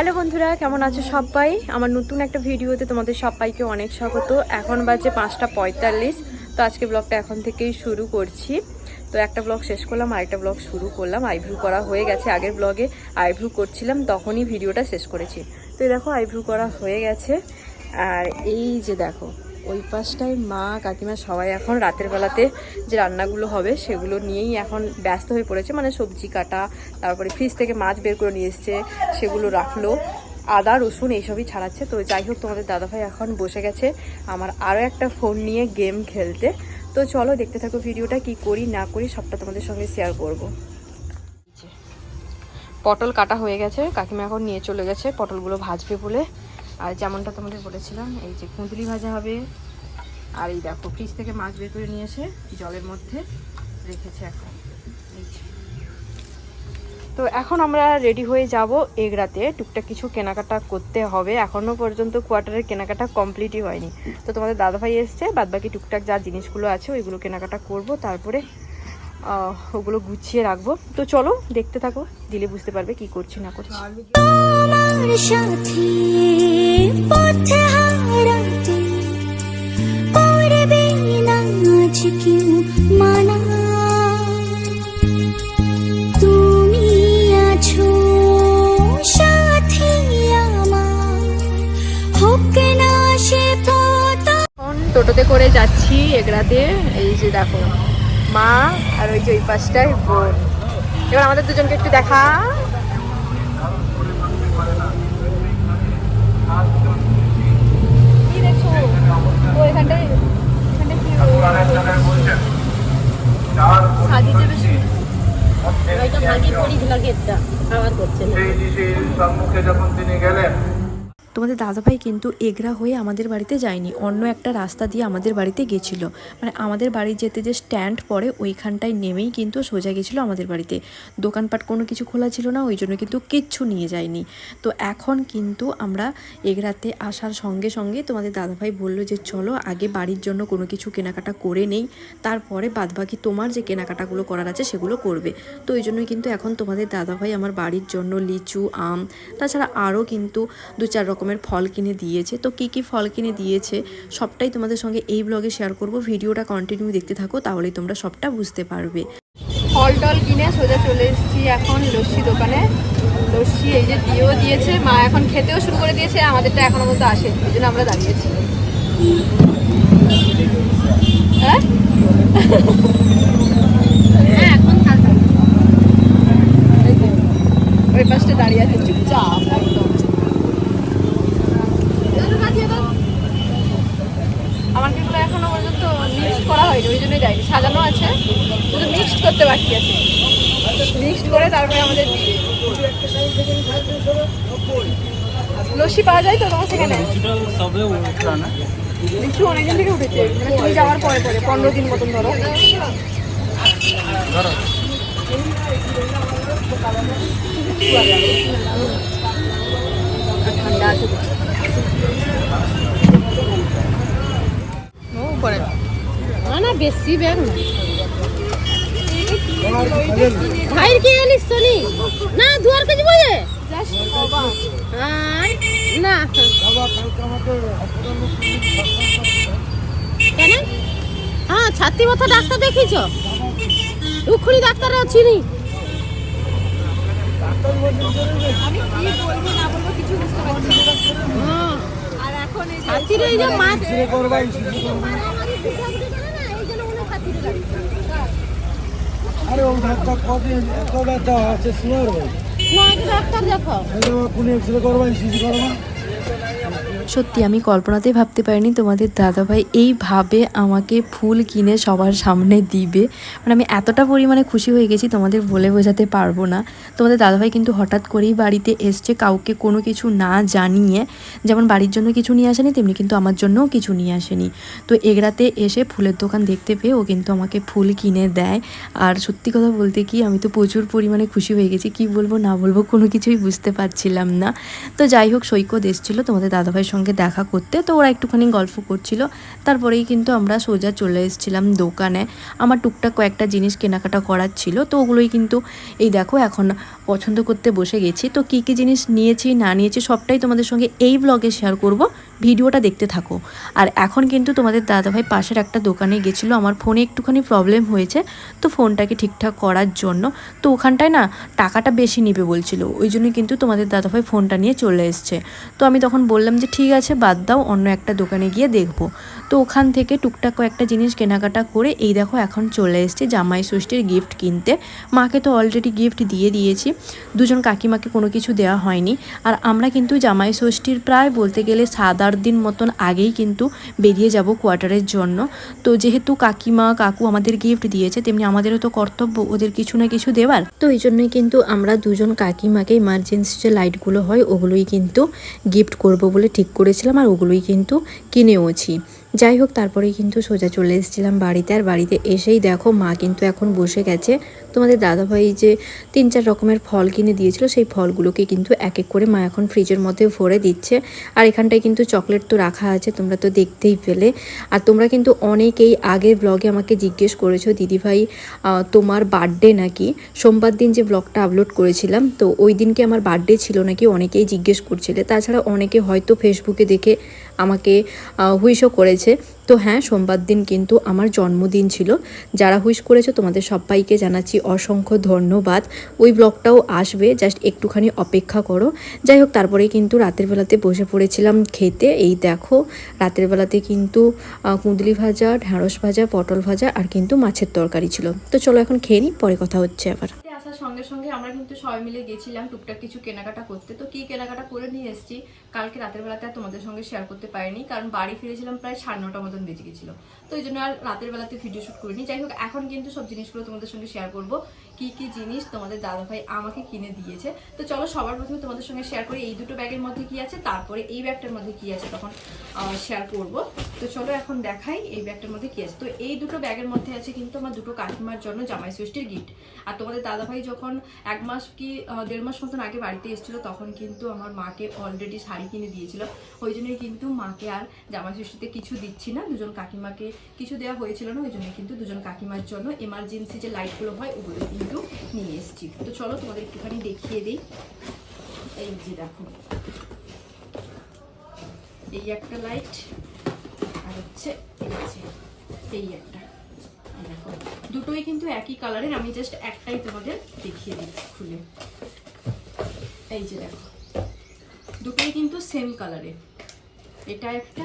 Hello বন্ধুরা, কেমন আছো সবাই? আমার নতুন একটা ভিডিওতে তোমাদের সবাইকে অনেক স্বাগত। এখন বাজে পাঁচটা পঁয়তাল্লিশ, তো আজকে ব্লগটা এখন থেকেই শুরু করছি। তো একটা ব্লগ শেষ করলাম, আরেকটা ব্লগ শুরু করলাম। আইভ্রু করা হয়ে গেছে আগের ব্লগে। আইভ্রু করছিলাম, তখনই ভিডিওটা শেষ করেছি। তো দেখো আইভ্রু করা হয়ে গেছে। আর এই যে দেখো ওই পাশটায় মা, কাকিমা সবাই এখন রাতের বেলাতে যে রান্নাগুলো হবে সেগুলো নিয়েই এখন ব্যস্ত হয়ে পড়েছে। মানে সবজি কাটা, তারপরে ফ্রিজ থেকে মাছ বের করে নিয়ে এসছে, সেগুলো রাখল। আদা, রসুন এইসবই ছাড়াচ্ছে। তো যাই হোক, তোমাদের দাদাভাই এখন বসে গেছে আমার আরও একটা ফোন নিয়ে গেম খেলতে। তো চলো দেখতে থাকো ভিডিওটা, কি করি, না করি, সবটা তোমাদের সঙ্গে শেয়ার করব। পটল কাটা হয়ে গেছে, কাকিমা এখন নিয়ে চলে গেছে পটলগুলো ভাজবে বলে। আর যেমনটা তোমাদের বলেছিলাম, এই যে কুঁদলি ভাজা হবে। আর এই দেখো, ফ্রিজ থেকে মাছ বের করে নিয়ে এসে জলের মধ্যে রেখেছে এখন। তো এখন আমরা রেডি হয়ে যাব এগরাতে। টুকটাক কিছু কেনাকাটা করতে হবে। এখনও পর্যন্ত কোয়ার্টারের কেনাকাটা কমপ্লিটই হয়নি। তো তোমাদের দাদাভাই এসছে, বাদবাকি টুকটাক যা জিনিসগুলো আছে ওইগুলো কেনাকাটা করব। তারপরে ওগুলো গুছিয়ে রাখব। তো চলো দেখতে থাকো দিলে বুঝতে পারবে কি করছি না করছি। মানা। টোটোতে করে যাচ্ছি এগরাতে এই যে দেখো মা আর ওই যে ওই পাশটায় বোন। এবার আমাদের দুজনকে একটু দেখা কি দেখছ ও এখানটায় এখানটায় কি সাজিয়েছে বেশ সম্মুখে যখন তিনি গেলেন তোমাদের দাদাভাই কিন্তু এগরা হয়ে আমাদের বাড়িতে যায়নি। অন্য একটা রাস্তা দিয়ে আমাদের বাড়িতে গেছিল। মানে আমাদের বাড়ি যেতে যে স্ট্যান্ড পড়ে, ওইখানটায় নেমেই কিন্তু সোজা গেছিল আমাদের বাড়িতে। দোকানপাট কোনো কিছু খোলা ছিল না, ওই জন্য কিন্তু কিচ্ছু নিয়ে যায়নি। তো এখন কিন্তু আমরা এগরাতে আসার সঙ্গে সঙ্গে তোমাদের দাদাভাই বলল যে, চলো, আগে বাড়ির জন্য কোনো কিছু কেনাকাটা করে নেই। তারপরে বাদবাকি তোমার যে কেনাকাটাগুলো করার আছে, সেগুলো করবে। তো ওই জন্যই কিন্তু এখন তোমাদের দাদাভাই আমার বাড়ির জন্য লিচু, আম, তাছাড়া আরও কিন্তু দু চার রকমের ফল কিনে দিয়েছে। তো কি কি ফল কিনে দিয়েছে সবটাই তোমাদের সঙ্গে এই ব্লগে শেয়ার করব। ভিডিওটা কন্টিনিউ দেখতে থাকো তাহলেই তোমরা সবটা বুঝতে পারবে। ফল টল কিনে সোজা চলে এসেছি এখন লস্যি দোকানে। লস্যি এই যে দিয়েও দিয়েছে মা এখন খেতেও শুরু করে দিয়েছে আমাদেরটা এখনও মধ্যে আসে এই জন্য আমরা দাঁড়িয়েছি। হ্যাঁ? এই যে, ওই পাশটা দাঁড়িয়ে আছে চুপচাপ একদম আমার কিন্তু এখনও পর্যন্ত মিক্সড করা যাইনি সাজানো আছে, শুধু মিক্সড করতে বাকি আছে মিক্সড করে তারপরে আমাদের। লস্যি পাওয়া যায় তো তোমার সেখানে লিচু অনেকদিন থেকে উঠেছে মানে তুমি যাওয়ার পরে পরে, পনেরো দিন মতন ধরো ঠান্ডা আছে। না, বেশি ব্যাগ না ভাইর কি আনিস শনি না, দুয়ার কেজি বলে কেন? হ্যাঁ ছাতি মাথা ডাক্তার দেখিছ উখুনি ডাক্তার চিনি। আমি কিছু আর এখন ছাতির এই যে মাছ মারামারি পিঠাপুঠি করে না, এই জন্য মনে হয় ছাতিরে লাগছে। আরে ও ডাক্তার কদিন এত ব্যথা আছে? ভাই না একটা ডাক্তার দেখো। কোন এক্সরে করবা সিজি করবা সত্যি আমি কল্পনাতেই ভাবতে পারিনি তোমাদের দাদাভাই এইভাবে আমাকে ফুল কিনে সবার সামনে দিবে। মানে আমি এতটা পরিমাণে খুশি হয়ে গেছি তোমাদের বলে বোঝাতে পারব না। তোমাদের দাদাভাই কিন্তু হঠাৎ করেই বাড়িতে এসছে, কাউকে কোনো কিছু না জানিয়ে। যেমন বাড়ির জন্য কিছু নিয়ে আসেনি, তেমনি কিন্তু আমার জন্যও কিছু নিয়ে আসেনি। তো এগড়াতে এসে ফুলের দোকান দেখতে পেয়ে ও কিন্তু আমাকে ফুল কিনে দেয়। আর সত্যি কথা বলতে কি, আমি তো প্রচুর পরিমাণে খুশি হয়ে গেছি। কি বলব না বলব কোনো কিছুই বুঝতে পারছিলাম না। তো যাই হোক, সৈকত এসেছিল তোমাদের দাদাভাইয়ের সঙ্গে। দেখা করতে। তো ওরা একটুখানি গল্প করছিল। তারপরেই কিন্তু আমরা সোজা চলে এসেছিলাম দোকানে। আমার টুকটাক কয়েকটা জিনিস কেনাকাটা করার ছিল। তো ওগুলোই কিন্তু এই দেখো এখন পছন্দ করতে বসে গেছি। তো কী কী জিনিস নিয়েছি, না নিয়েছি সবটাই তোমাদের সঙ্গে এই ব্লগে শেয়ার করব। ভিডিওটা দেখতে থাকো। আর এখন কিন্তু তোমাদের দাদাভাই পাশের একটা দোকানে গেছিল, আমার ফোনে একটুখানি প্রবলেম হয়েছে, তো ফোনটাকে ঠিকঠাক করার জন্য। তো ওখানটায় না টাকাটা বেশি নিবে বলছিল, ওই জন্য কিন্তু তোমাদের দাদাভাই ফোনটা নিয়ে চলে এসছে। তো আমি তখন বললাম যে, ঠিক আছে, বাদ দাও, অন্য একটা দোকানে গিয়ে দেখব। তো ওখান থেকে টুকটাক কয়েকটা জিনিস কেনাকাটা করে, এই দেখো এখন চলে এসছে জামাই ষষ্ঠীর গিফট কিনতে। মাকে তো অলরেডি গিফট দিয়ে দিয়েছি, দুজন কাকিমাকে কোনো কিছু দেওয়া হয়নি। আর আমরা কিন্তু জামাই ষষ্ঠীর প্রায় বলতে গেলে সাত আট দিন মতন আগেই কিন্তু বেরিয়ে যাব কোয়ার্টারের জন্য। তো যেহেতু কাকিমা, কাকু আমাদের গিফট দিয়েছে, তেমনি আমাদেরও তো কর্তব্য ওদের কিছু না কিছু দেওয়ার। তো এই জন্যই কিন্তু আমরা দুজন কাকিমাকে ইমার্জেন্সি যে লাইটগুলো হয়, ওগুলোই কিন্তু গিফট করব বলে ঠিক করেছিলাম আর ওগুলোই কিন্তু কিনেওছি। যাই হোক, তারপরেই কিন্তু সোজা চলে এসেছিলাম বাড়িতে। আর বাড়িতে এসেই দেখো, মা কিন্তু এখন বসে গেছে। তোমাদের দাদাভাই যে তিন চার রকমের ফল কিনে দিয়েছিল, সেই ফলগুলোকে কিন্তু এক এক করে মা এখন ফ্রিজের মধ্যে ভরে দিচ্ছে। আর এখানটায় কিন্তু চকলেট তো রাখা আছে, তোমরা তো দেখতেই পেলে। আর তোমরা কিন্তু অনেকেই আগের ব্লগে আমাকে জিজ্ঞেস করেছ, দিদিভাই তোমার বার্থডে নাকি? সোমবার দিন যে ব্লগটা আপলোড করেছিলাম, তো ওই দিনকে আমার বার্থডে ছিল নাকি অনেকেই জিজ্ঞেস করছিলে। তাছাড়া অনেকে হয়তো ফেসবুকে দেখে আমাকে হুইশও করেছে। তো হ্যাঁ সোমবার দিন কিন্তু আমার জন্মদিন ছিল। যারা হুইশ করেছে, তোমাদের সবাইকে জানাচ্ছি অসংখ্য ধন্যবাদ। ওই ব্লগটাও আসবে জাস্ট একটুখানি অপেক্ষা করো। যাই হোক, তারপরে কিন্তু রাতের বেলাতে বসে পড়েছিলাম খেতে। এই দেখো, রাতের বেলাতে কিন্তু কুঁদলি ভাজা, ঢ্যাঁড়স ভাজা, পটল ভাজা আর কিন্তু মাছের তরকারি ছিল। তো চলো এখন খেয়ে নিই, পরে কথা হচ্ছে আবার। আসার সঙ্গে সঙ্গে আমরা কিন্তু সবাই মিলে গেছিলাম টুকটাক কিছু কেনাকাটা করতে। তো কি কেনাকাটা করে নিয়ে এসেছি, কালকে রাতের বেলাতে আর তোমাদের সঙ্গে শেয়ার করতে পারিনি, কারণ বাড়ি ফিরেছিলাম প্রায় সাড়ে নটা মতন বেজে গেছিল। তো এই জন্য আর রাতের বেলাতে ভিডিও শ্যুট করিনি। যাই হোক, এখন কিন্তু সব জিনিসগুলো তোমাদের সঙ্গে শেয়ার করব। কি কি জিনিস তোমাদের দাদাভাই আমাকে কিনে দিয়েছে। তো চলো সবার প্রথমে তোমাদের সঙ্গে শেয়ার করি, এই দুটো ব্যাগের মধ্যে কি আছে, তারপরে এই ব্যাগটার মধ্যে কি আছে তখন শেয়ার করব। তো চলো এখন দেখাই এই ব্যাগটার মধ্যে কি আছে। তো এই দুটো ব্যাগের মধ্যে আছে কিন্তু আমার দুটো কাকিমার জন্য জামাই ষষ্ঠীর গিফট আর তোমাদের দাদাভাই যখন এক মাস কি দেড় মাস মতন আগে বাড়িতে এসেছিল, তখন কিন্তু আমার মাকে অলরেডি শাড়ি কিনে দিয়েছিল। ওই জন্যই কিন্তু মাকে আর জামাই ষষ্ঠীতে কিছু দিচ্ছি না, দুজন কাকিমাকে কিছু দেওয়া হয়েছিল না, ওই জন্য কিন্তু দুজন কাকিমার জন্য এমার্জেন্সি যে লাইটগুলো হয়, ওগুলো নিয়ে এসেছি। তো চলো তোমাদের একটুখানি দেখিয়ে দিই। এই যে দেখো। এই একটা লাইট আর হচ্ছে এই একটা। দেখো। দুটোই কিন্তু একই কালারের আমি জাস্ট একটাই তোমাদের দেখিয়ে দিচ্ছি খুলে। এই যে দেখো। দুটোই কিন্তু সেম কালারের এটা একটা,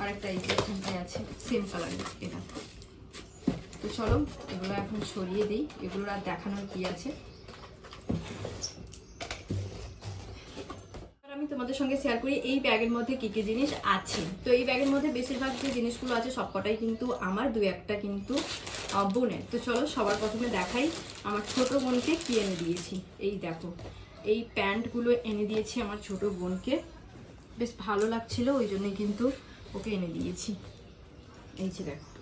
আর একটা এই যে আছে সেম কালারের এটা তো চলো, এগুলো এখন সরিয়ে দিই। এগুলোর আর দেখানোর কি আছে? আমি তোমাদের সঙ্গে শেয়ার করি, এই ব্যাগের মধ্যে কি কি জিনিস আছে। তো এই ব্যাগের মধ্যে বেশিরভাগ যে জিনিসগুলো আছে, সবকটাই কিন্তু আমার, দু একটা কিন্তু বোনের। তো চলো, সবার প্রথমে দেখাই। আমার ছোট বোনকে কি এনে দিয়েছি? এই দেখো, এই প্যান্টগুলো এনে দিয়েছি আমার ছোট বোনকে। বেশ ভালো লাগছিল, ওই জন্যই কিন্তু ওকে এনে দিয়েছি। এই যে দেখো।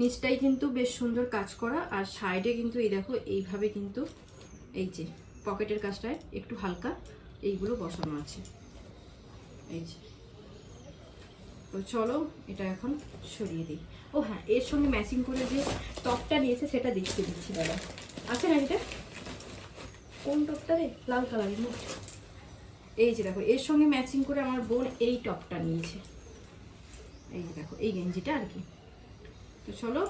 নিচটাই কিন্তু বেশ সুন্দর কাজ করা, আর সাইডে কিন্তু এই দেখো, এইভাবে কিন্তু এই যে পকেটের কাজটায় একটু হালকা এইগুলো বসানো আছে। এই যে। তো চলো, এটা এখন সরিয়ে দিই। ও হ্যাঁ এর সঙ্গে ম্যাচিং করে যে টপটা নিয়েছে সেটা দেখিয়ে দিচ্ছি দাদা। আছে না এটা? কোন টপটা রে? লাল কালারের না এই যে দেখো, এর সঙ্গে ম্যাচিং করে আমার বোন এই টপটা নিয়েছে। এই যে দেখো, এই গেঞ্জিটা আর কি। তো চলো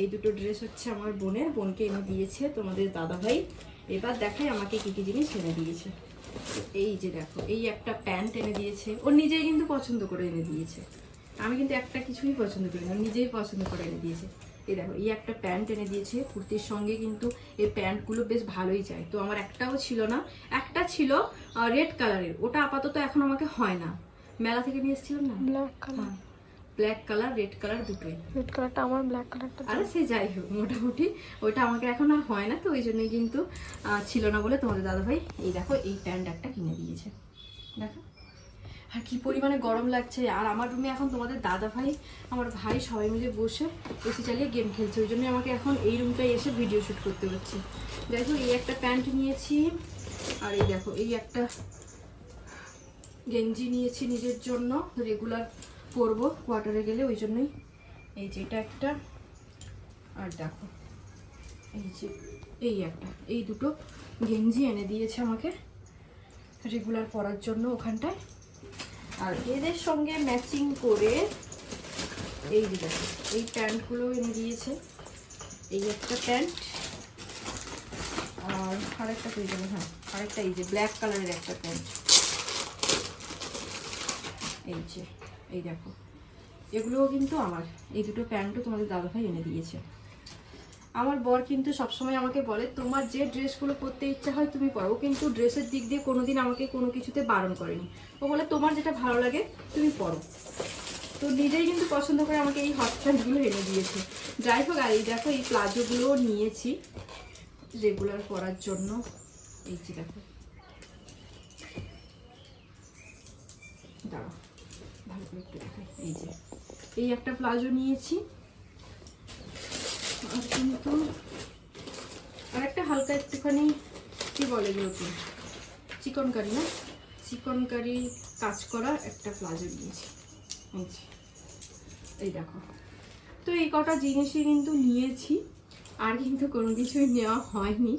এই দুটো ড্রেস হচ্ছে আমার বোনের। বোনকে এনে দিয়েছে তোমাদের দাদা ভাই এবার দেখাই আমাকে কী কী জিনিস এনে দিয়েছে। এই যে দেখো এই একটা প্যান্ট এনে দিয়েছে। ও নিজেই কিন্তু পছন্দ করে এনে দিয়েছে। আমি কিন্তু একটা কিছুই পছন্দ করি না নিজেই পছন্দ করে এনে দিয়েছে। এই দেখো এই একটা প্যান্ট এনে দিয়েছে। কুর্তির সঙ্গে কিন্তু এই প্যান্টগুলো বেশ ভালোই যায় তো আমার একটাও ছিল না একটা ছিল রেড কালারের ওটা আপাতত এখন আমাকে হয় না। মেলা থেকে নিয়ে এসেছিলাম না? ব্ল্যাক কালার রেড কালার দুটোই। রেড কালারটা আমার ব্ল্যাক কালারটা আরে সে যাই হোক মোটামুটি ওইটা আমাকে এখন আর হয় না তো ওই জন্যই কিন্তু ছিল না বলে তোমাদের দাদাভাই এই দেখো এই প্যান্ট একটা কিনে দিয়েছে। দেখো। আর কি পরিমাণে গরম লাগছে। আর আমার রুমে এখন তোমাদের দাদা ভাই আমার ভাই সবাই মিলে বসে এসি চালিয়ে গেম খেলছে। ওই জন্য আমাকে এখন এই রুমটায় এসে ভিডিও শ্যুট করতে হচ্ছে। দেখো এই একটা প্যান্ট নিয়েছি। আর এই দেখো এই একটা গেঞ্জি নিয়েছি নিজের জন্য রেগুলার পরবো কোয়ার্টারে গেলে, ওই জন্যই। এই যে এটা একটা, আর দেখো, এই যে এই একটা, এই দুটো গেঞ্জি এনে দিয়েছে আমাকে রেগুলার পরার জন্য ওখানটায়। আর এদের সঙ্গে ম্যাচিং করে এই যে দেখো, এই প্যান্টগুলো এনে দিয়েছে। এই একটা প্যান্ট আর আরেকটা প্রয়োজন হ্যাঁ আরেকটা এই যে ব্ল্যাক কালারের একটা প্যান্ট। এই যে এই দেখো। এগুলোও কিন্তু আমার। এই দুটো প্যান্টও তোমাদের দাদাভাই এনে দিয়েছে। আমার বর কিন্তু সবসময় আমাকে বলে, তোমার যে ড্রেসগুলো পরতে ইচ্ছা হয় তুমি পরো। কিন্তু ড্রেসের দিক দিয়ে কোনোদিন আমাকে কোনো কিছুতে বারণ করেনি। ও বলে, তোমার যেটা ভালো লাগে তুমি পরো। তো নিজেই কিন্তু পছন্দ করে আমাকে এই হট প্যান্টগুলো এনে দিয়েছে। যাই হোক, আর এই দেখো, এই প্লাজোগুলোও নিয়েছি রেগুলার পরার জন্য। এই যে দেখো। দাঁড়াও। এই যে, এই একটা প্লাজো নিয়েছি। আর কিন্তু আর একটা হালকা একটুখানি, কি বলে এগুলোকে? চিকন কারি না? চিকন কারি কাজ করা একটা প্লাজো নিয়েছি। এই দেখো। তো এই কটা জিনিসই কিন্তু নিয়েছি। আর কিন্তু কোনো কিছুই নেওয়া হয়নি।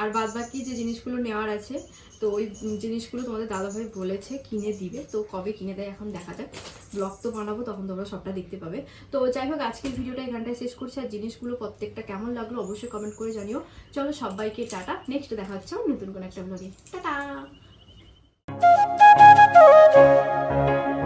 আর বাদ বাকি যে জিনিসগুলো নেওয়ার আছে, তো ওই জিনিসগুলো তোমাদের দাদাভাই বলেছে কিনে দিবে। তো কবে কিনে দেয় এখন দেখা যাক। ব্লগ তো বানাবো, তখন তোমরা সবটা দেখতে পাবে। তো যাই হোক, আজকের ভিডিওটা এখানটায় শেষ করছি। আর জিনিসগুলো প্রত্যেকটা কেমন লাগল অবশ্যই কমেন্ট করে জানিও। চলো সবাইকে টাটা। নেক্সট দেখা হচ্ছে নতুন কোনো একটা ব্লগে টাটা!